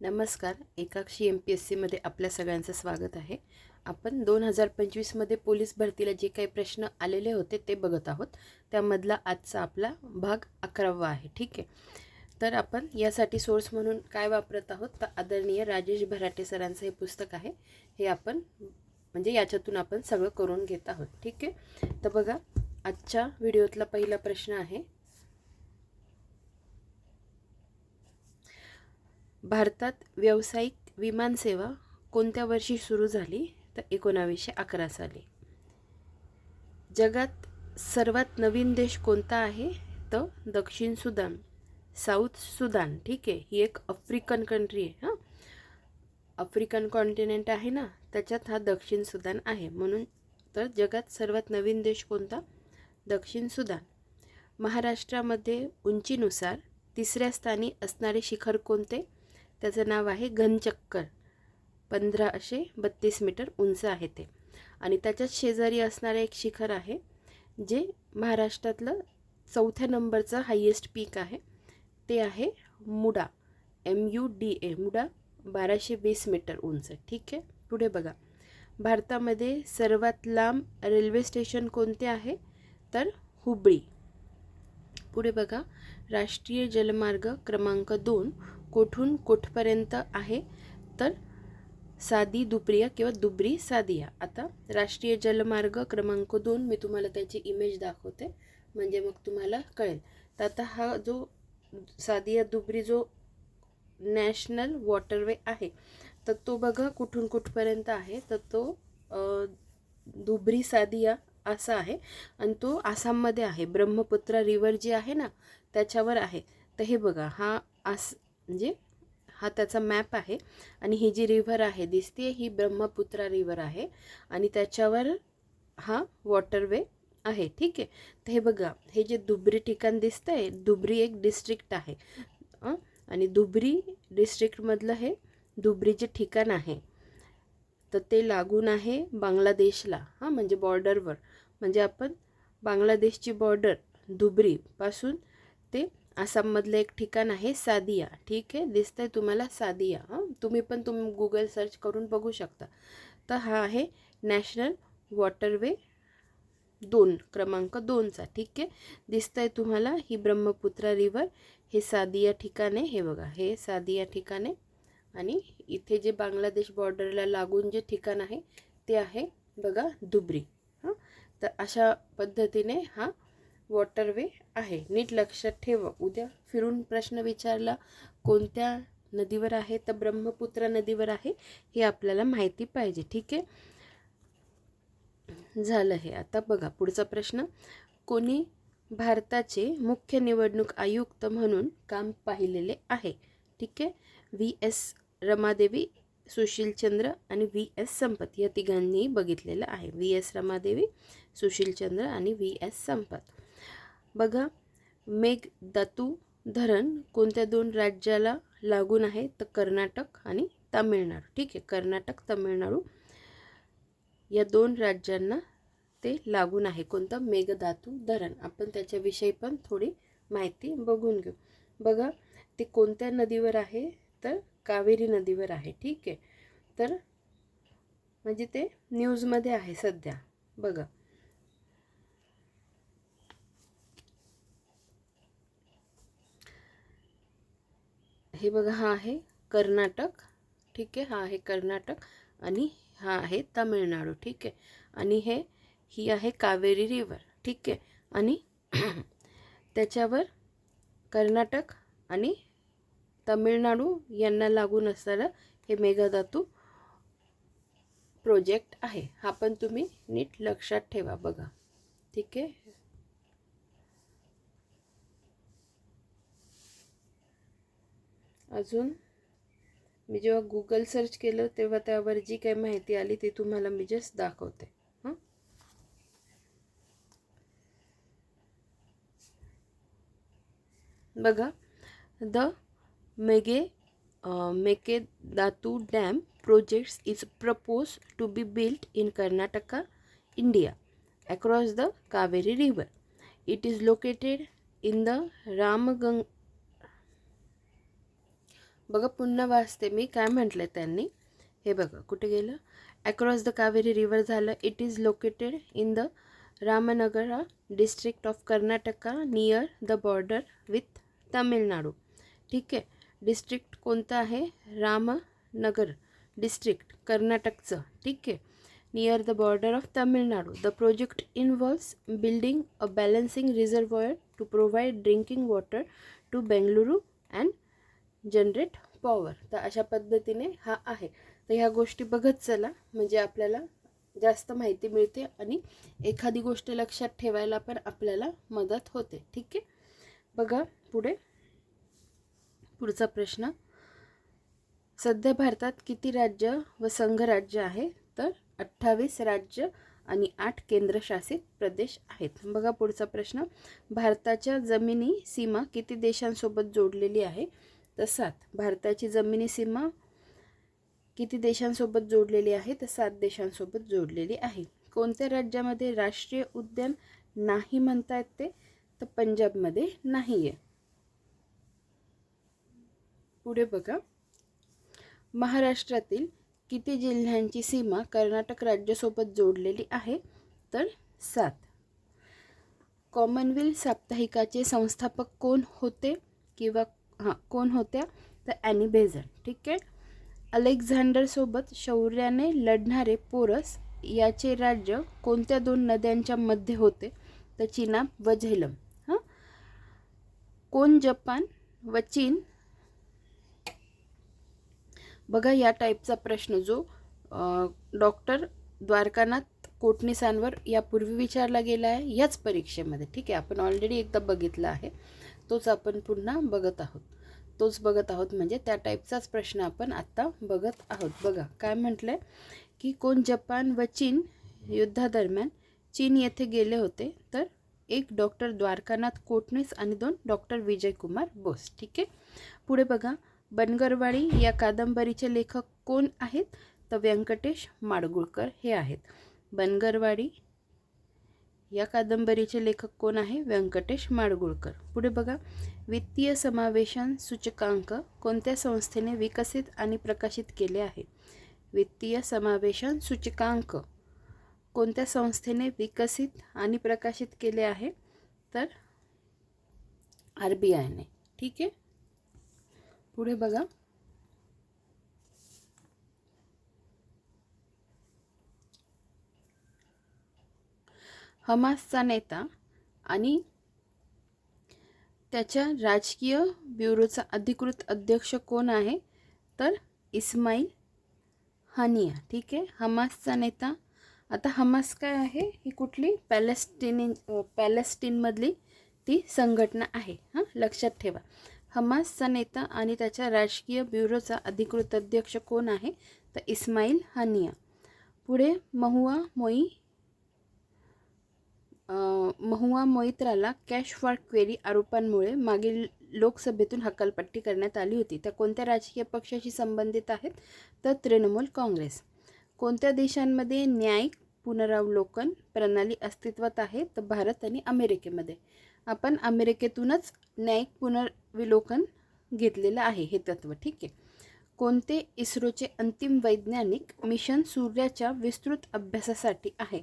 नमस्कार एकाक्षी M P S सीमध्ये आपल्या सगळ्यांचं स्वागत आहे. आपण दोन हजार पंचवीसमध्ये पोलीस भरतीला जे काही प्रश्न आलेले होते ते बघत आहोत. त्यामधला आजचा आपला भाग अकरावा आहे ठीक आहे? तर आपण यासाठी सोर्स म्हणून काय वापरत आहोत तर आदरणीय राजेश भराटे सरांचं हे पुस्तक आहे. हे आपण म्हणजे याच्यातून आपण सगळं करून घेत आहोत ठीक आहे? तर बघा आजच्या व्हिडिओतला पहिला प्रश्न आहे. भारतात व्यावसायिक विमानसेवा कोणत्या वर्षी सुरू झाली? तर एकोणावीसशे अकरा साली. जगात सर्वात नवीन देश कोणता आहे? तर दक्षिण सुदान साऊथ सुदान. ठीक आहे ही एक आफ्रिकन कंट्री आहे हां. आफ्रिकन कॉन्टिनेंट आहे ना त्याच्यात हा दक्षिण सुदान आहे. म्हणून तर जगात सर्वात नवीन देश कोणता? दक्षिण सुदान. महाराष्ट्रामध्ये उंचीनुसार तिसऱ्या स्थानी असणारे शिखर कोणते? त्याचं नाव आहे घनचक्कर. पंधराशे बत्तीस मीटर उंच आहे ते. आणि त्याच्याच शेजारी असणारं एक शिखर आहे जे महाराष्ट्रातलं चौथ्या नंबरचं हायेस्ट पीक आहे. ते आहे MUDA M U D A MUDA बाराशे वीस मीटर उंच. ठीक आहे? पुढे बघा. भारतामध्ये सर्वात लांब रेल्वे स्टेशन कोणते आहे? तर हुबळी. पुढे बघा. राष्ट्रीय जलमार्ग क्रमांक दोन कोठून कोठपर्यंत आहे तर सादी दुप्रिया किंवा दुबरी सादिया. आता राष्ट्रीय जलमार्ग क्रमांक दोन मी तुम्हाला त्याची इमेज दाखवते म्हणजे मग तुम्हाला कळेल. तर आता हा जो सादिया दुबरी जो नॅशनल वॉटरवे आहे तर तो बघा कुठून कुठपर्यंत आहे तर तो दुबरी सादिया असा आहे आणि तो आसाममध्ये आहे. ब्रह्मपुत्रा रिवर जी आहे ना त्याच्यावर आहे. तर हे बघा हा आस म्हणजे हा त्याचा मॅप आहे. आणि ही जी रिव्हर आहे दिसते ही ब्रह्मपुत्रा रिव्हर आहे. आणि त्याच्यावर हा वॉटरवे आहे. ठीक? आहे तर हे बघा हे जे दुबरी ठिकाण दिसतं आहे दुबरी एक डिस्ट्रिक्ट आहे. आणि दुबरी डिस्ट्रिक्टमधलं हे दुबरी जे ठिकाण आहे तर ते लागून आहे बांगलादेशला. हां म्हणजे बॉर्डरवर म्हणजे आपण बांगलादेशची बॉर्डर दुबरीपासून ते आसाममधलं एक ठिकाण आहे सादिया. ठीक आहे? दिसतंय तुम्हाला सादिया. हां? तुम्ही पण तुम्ही गुगल सर्च करून बघू शकता. तर हा आहे नॅशनल वॉटरवे दोन क्रमांक दोनचा. ठीक आहे? दिसतंय तुम्हाला ही ब्रह्मपुत्रा रिवर हे सादिया ठिकाण आहे. हे बघा हे सादिया ठिकाण आहे. आणि इथे जे बांगलादेश बॉर्डरला लागून जे ठिकाण आहे ते आहे बघा दुबरी हां? तर अशा पद्धतीने हा वॉटरवे आहे. नीट लक्षात ठेव. उद्या फिरून प्रश्न विचारला कोणत्या नदीवर आहे? तर ब्रह्मपुत्रा नदीवर आहे. हे आपल्याला माहिती पाहिजे. ठीक आहे? झालं हे. आता बघा पुढचा प्रश्न. कोणी भारताचे मुख्य निवडणूक आयुक्त म्हणून काम पाहिलेले आहे? ठीक आहे? व्ही. एस. रमादेवी सुशीलचंद्र आणि व्ही. एस. संपत. या तिघांनी बघितलेलं आहे. व्ही. एस. रमादेवी सुशीलचंद्र आणि व्ही. एस. संपत. बघा मेघदातू धरण कोणत्या दोन राज्याला लागून आहे? तर कर्नाटक आणि तामिळनाडू. ठीक आहे कर्नाटक तामिळनाडू या दोन राज्यांना ते लागून आहे. कोणतं? मेघधातू धरण. आपण त्याच्याविषयी पण थोडी माहिती बघून घेऊ. बघा ते कोणत्या नदीवर आहे? तर कावेरी नदीवर आहे. ठीक आहे. तर म्हणजे ते न्यूजमध्ये आहे सध्या. बघा हे बघा हा आहे कर्नाटक. ठीक आहे हा आहे कर्नाटक आणि हा आहे तामिळनाडू. ठीक आहे. आणि हे ही आहे कावेरी रिवर ठीक आहे. आणि त्याच्यावर कर्नाटक आणि तामिळनाडू यांना लागून असणारं हे मेघधातू प्रोजेक्ट आहे. हा पण तुम्ही नीट लक्षात ठेवा बघा. ठीक आहे. अजून? मी जेव्हा गुगल सर्च केलं तेव्हा त्यावर जी काही माहिती आली ती तुम्हाला मी जस्ट दाखवते. हां? बघा the मेगे Mekedatu dam projects is propose to be built in Karnataka India across the Kaveri river it is located in the Ramanagara बघा पुन्हा वाचते मी. काय म्हटलं त्यांनी? हे बघा कुठे गेलं? अक्रॉस द कावेरी रिव्हर झालं. It is located in the Ramanagara district of Karnataka near the border with Tamil Nadu ठीक आहे? डिस्ट्रिक्ट कोणतं आहे? रामनगर डिस्ट्रिक्ट कर्नाटकचं. ठीक आहे? Near the border of Tamil Nadu the project involves building a balancing reservoir to provide drinking water to Bengaluru and generate power तर अशा पद्धतीने हा आहे. तर ह्या गोष्टी बघत चला. म्हणजे आपल्याला जास्त माहिती मिळते आणि एखादी गोष्ट लक्षात ठेवायला पण आपल्याला मदत होते. ठीक आहे? बघा पुढे. पुढचा प्रश्न. सध्या भारतात किती राज्य व संघराज्य आहे? तर अठ्ठावीस राज्य आणि आठ केंद्रशासित प्रदेश आहेत. बघा पुढचा प्रश्न. भारताच्या जमिनी सीमा किती देशांसोबत जोडलेली आहे? तर सात भारताची जमिनी सीमा किती देशांसोबत जोडलेली आहे? तर सात देशांसोबत जोडलेली आहे. कोणत्या राज्यामध्ये राष्ट्रीय उद्यान नाही म्हणता येते ते? तर पंजाबमध्ये नाही आहे पुढे बघा. महाराष्ट्रातील किती जिल्ह्यांची सीमा कर्नाटक राज्यासोबत जोडलेली आहे? तर सात. कॉमनवेल्थ साप्ताहिकाचे संस्थापक कोण होते? किंवा हां कोण होत्या? तर ॲनी बेझन ठीक आहे? अलेक्झांडरसोबत शौर्याने लढणारे पोरस याचे राज्य कोणत्या दोन नद्यांच्या मध्ये होते? तर चिनाब व झेलम हां? कोण जपान व चीन? बघा या टाईपचा प्रश्न जो डॉक्टर द्वारकानाथ कोटणीसांवर यापूर्वी विचारला गेला आहे याच परीक्षेमध्ये ठीक आहे? आपण ऑलरेडी एकदा बघितलं आहे. तोच आपण पुन्हा बघत आहोत. तोच बघत आहोत म्हणजे त्या टाईपचाच प्रश्न आपण आत्ता बघत आहोत. बघा काय म्हटलं आहे की कोण जपान व चीन युद्धादरम्यान चीन येथे गेले होते तर एक डॉक्टर द्वारकानाथ कोटणीस आणि दोन डॉक्टर विजयकुमार बोस. ठीक आहे? पुढे बघा बनगरवाडी या कादंबरीचे लेखक कोण आहेत? तर व्यंकटेश माडगुळकर हे आहेत. बनगरवाडी या कादंबरीचे लेखक कोण आहे? व्यंकटेश माडगुळकर. पुढे बघा. वित्तीय समावेशन सूचकांक कोणत्या संस्थेने विकसित आणि प्रकाशित केले आहे? वित्तीय समावेशन सूचकांक कोणत्या संस्थेने विकसित आणि प्रकाशित केले आहे? तर आर बी आयने ठीक आहे? पुढे बघा. हमासचा नेता आणि त्याच्या राजकीय ब्युरोचा अधिकृत अध्यक्ष कोण आहे? तर इस्माईल हानिया. ठीक आहे? हमासचा नेता. आता हमास काय आहे? ही कुठली? पॅलेस्टिनी पॅलेस्टीनमधली ती संघटना आहे. हां? लक्षात ठेवा. हमासचा नेता आणि त्याच्या राजकीय ब्युरोचा अधिकृत अध्यक्ष कोण आहे? तर इस्माईल हानिया. पुढे महुआ मोई महुआ मोहित्राला कॅश फॉर क्वेरी आरोपांमुळे मागील लोकसभेतून हकालपट्टी करण्यात आली होती. त्या कोणत्या राजकीय पक्षाशी संबंधित आहेत? तर तृणमूल काँग्रेस. कोणत्या देशांमध्ये न्यायिक पुनरावलोकन प्रणाली अस्तित्वात आहे? तर भारत आणि अमेरिकेमध्ये. आपण अमेरिकेतूनच न्यायिक पुनर्विलोकन घेतलेलं आहे हे तत्त्व ठीक आहे? कोणते इस्रोचे अंतिम वैज्ञानिक मिशन सूर्याच्या विस्तृत अभ्यासासाठी आहे?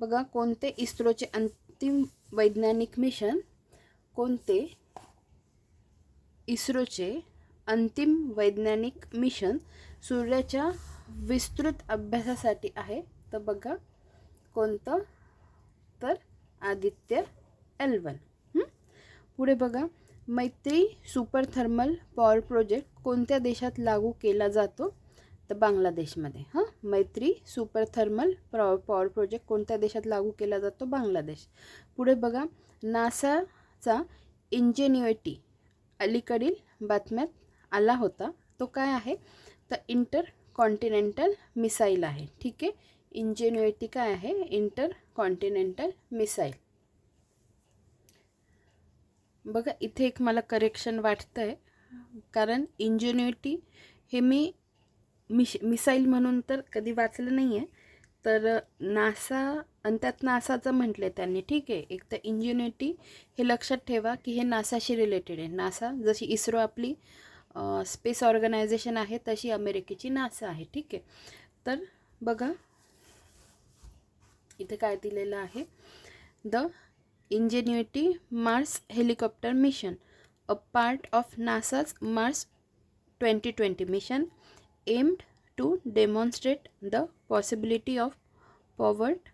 बघा कोणते इस्रोचे अंतिम वैज्ञानिक मिशन कोणते इस्रोचे अंतिम वैज्ञानिक मिशन सूर्याच्या विस्तृत अभ्यासासाठी आहे? तर बघा कोणतं? तर आदित्य एल वन. पुढे बघा मैत्री सुपर थर्मल पॉवर प्रोजेक्ट कोणत्या देशात लागू केला जातो? तर बांगलादेशमध्ये हां? Maitree super thermal pro power project कोणत्या देशात लागू केला जातो? बांगलादेश. पुढे बघा नासाचा इंजेन्युएटी अलीकडील बातम्यात आला होता. तो काय आहे? तर इंटर कॉन्टिनेंटल मिसाईल आहे. ठीक आहे? इंजेन्युएटी काय आहे? इंटर कॉन्टिनेंटल मिसाईल बघा इथे एक मला करेक्शन वाटतं आहे कारण इंजेन्युएटी हे मी मिश मिसाईल म्हणून तर कधी वाचलं नाही आहे तर नासा आणि त्यात नासाचं म्हटलं आहे त्यांनी ठीक आहे. एक तर इंजिन्युटी हे लक्षात ठेवा की हे नासाशी रिलेटेड आहे. नासा जशी इस्रो आपली स्पेस ऑर्गनायझेशन आहे तशी अमेरिकेची नासा आहे ठीक आहे. तर बघा इथे काय दिलेलं आहे. The Ingenuity Mars helicopter mission a part of NASA's Mars twenty twenty mission aimed to demonstrate the possibility of powered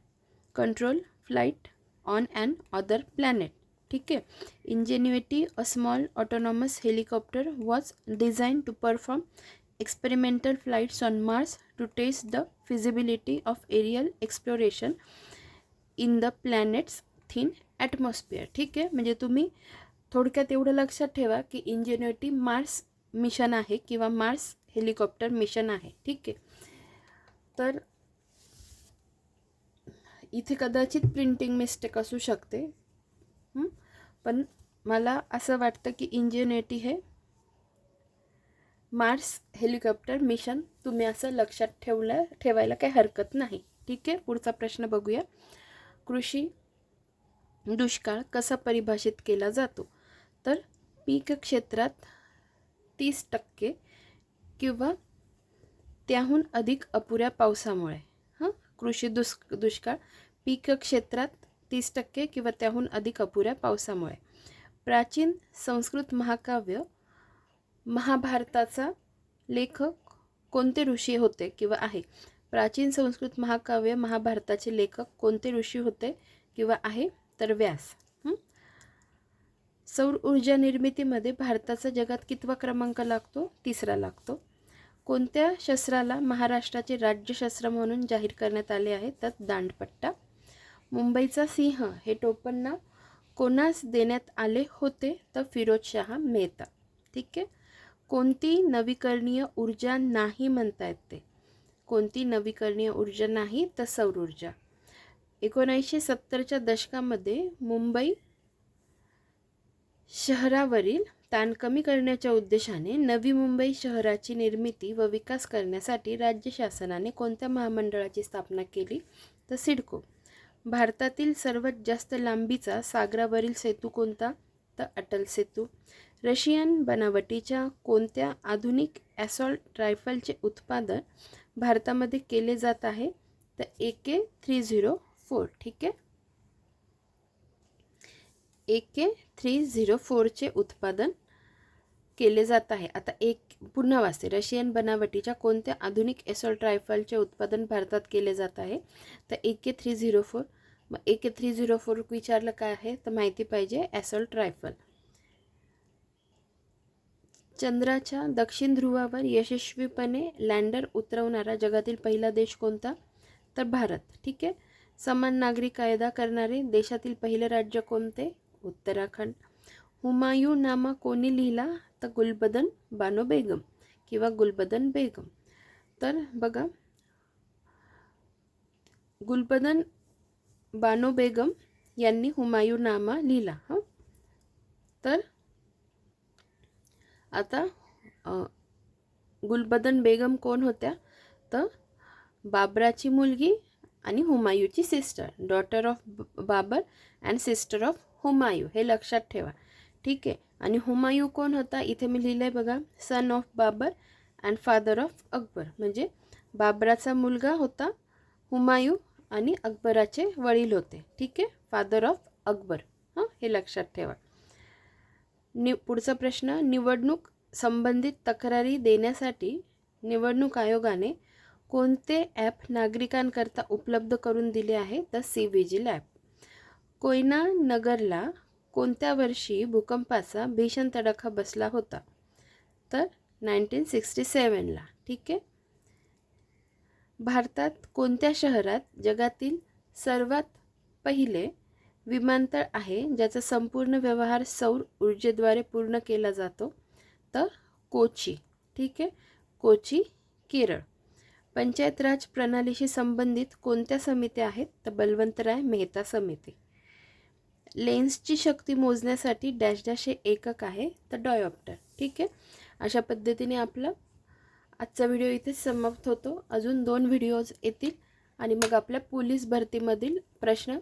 control flight on an other planet. ठीक है? Ingenuity a small autonomous helicopter was design to perform experimental flights on Mars to test the feasibility of aerial exploration in the planet's thin atmosphere ठीक आहे म्हणजे तुम्ही थोडक्यात एवढं लक्षात ठेवा की इंजेन्युटी मार्स मिशन आहे किंवा मार्स हेलिकॉप्टर मिशन आहे ठीक आहे? तर इथे कदाचित प्रिंटिंग मिस्टेक असू शकते. पण मला असं वाटतं की इंजिनिटी हे मार्स हेलिकॉप्टर मिशन तुम्ही असं लक्षात ठेवलं ठेवायला काही हरकत नाही ठीक आहे? पुढचा प्रश्न बघूया. कृषी दुष्काळ कसा परिभाषित केला जातो? तर पीक क्षेत्रात तीस टक्के किंवा त्याहून अधिक अपुऱ्या पावसामुळे हां? कृषी दुष् दुष्काळ पीक क्षेत्रात तीस टक्के किंवा त्याहून अधिक अपुऱ्या पावसामुळे. प्राचीन संस्कृत महाकाव्य महाभारताचा लेखक कोणते ऋषी होते किंवा आहे? प्राचीन संस्कृत महाकाव्य महाभारताचे लेखक कोणते ऋषी होते किंवा आहे? तर व्यास सौर ऊर्जा निर्मितीमध्ये भारताचा जगात कितवा क्रमांक लागतो? तिसरा लागतो. कोणत्या शस्त्राला महाराष्ट्राचे राज्यशस्त्र म्हणून जाहीर करण्यात आले आहे? तर दांडपट्टा. मुंबईचा सिंह हे टोपण कोणास देण्यात आले होते? तर फिरोजशहा मेहता. ठीक आहे? कोणती नवीकरणीय ऊर्जा नाही म्हणता येते कोणती नवीकरणीय ऊर्जा नाही? तर सौर ऊर्जा. एकोणीसशे सत्तरच्या दशकामध्ये मुंबई शहरावरील ताण कमी करण्याच्या उद्देशाने नवी मुंबई शहराची निर्मिती व विकास करण्यासाठी राज्य शासनाने कोणत्या महामंडळाची स्थापना केली? तर सिडको. भारतातील सर्वात जास्त लांबीचा सागरावरील सेतू कोणता? तर अटल सेतू. रशियन बनावटीच्या कोणत्या आधुनिक ॲसॉल्ट रायफलचे उत्पादन भारतामध्ये केले जात आहे? तर A K three zero four ठीक आहे? एक के थ्री झिरो फोरचे उत्पादन केले जात आहे. आता एक पुन्हा वाचते. रशियन बनावटीच्या कोणत्या आधुनिक एसॉल्ट रायफलचे उत्पादन भारतात केले जात आहे? तर A K three zero four. मग A K three zero four विचारलं काय आहे? तर माहिती पाहिजे ॲसॉल्ट रायफल चंद्राच्या दक्षिण ध्रुवावर यशस्वीपणे लँडर उतरवणारा जगातील पहिला देश कोणता? तर भारत. ठीक आहे? समान नागरी कायदा करणारे देशातील पहिले राज्य कोणते? उत्तराखंड. हुमायूनामा कोणी लिहिला? तर गुलबदन बानो बेगम किंवा गुलबदन बेगम. तर बघा गुलबदन बानो बेगम यांनी हुमायूनामा लिहिला हां? तर आता गुलबदन बेगम कोण होत्या? तर बाबराची मुलगी आणि हुमायूची sister daughter of Babur and sister of Humayun हे लक्षात ठेवा. ठीक आहे? आणि हुमायू कोण होता? इथे मी लिहिलं आहे बघा son of Babur and father of Akbar. म्हणजे बाबराचा मुलगा होता हुमायू आणि अकबराचे वडील होते. ठीक आहे? Father of Akbar. हां? हे लक्षात ठेवा. नि पुढचा प्रश्न निवडणूक संबंधित तक्रारी देण्यासाठी निवडणूक आयोगाने कोणते ॲप नागरिकांकरता उपलब्ध करून दिले आहे? तर सी विजिल ॲप कोयना नगरला कोणत्या वर्षी भूकंपाचा भीषण तडाखा बसला होता? तर नाईन्टीन सिक्स्टी सेवनला ठीक आहे? भारतात कोणत्या शहरात जगातील सर्वात पहिले विमानतळ आहे ज्याचा संपूर्ण व्यवहार सौर ऊर्जेद्वारे पूर्ण केला जातो? तर कोची ठीक आहे? कोची केरळ. पंचायत राज प्रणालीशी संबंधित कोणत्या समित्या आहेत? तर बलवंतराय मेहता समिती. लेन्सची शक्ती मोजण्यासाठी डॅश डॅश हे एकक आहे तर डॉयॉप्टर ठीक आहे? अशा पद्धतीने आपला आजचा व्हिडिओ इथे समाप्त होतो. अजून दोन व्हिडिओज येतील आणि मग आपल्या पोलीस भरतीमधील प्रश्न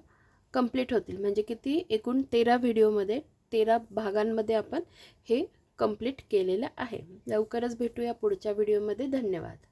कंप्लीट होतील. म्हणजे किती? एकूण तेरा व्हिडिओमध्ये तेरा भागांमध्ये आपण हे कंप्लीट केलेलं आहे. लवकरच भेटूया पुढच्या व्हिडिओमध्ये. धन्यवाद.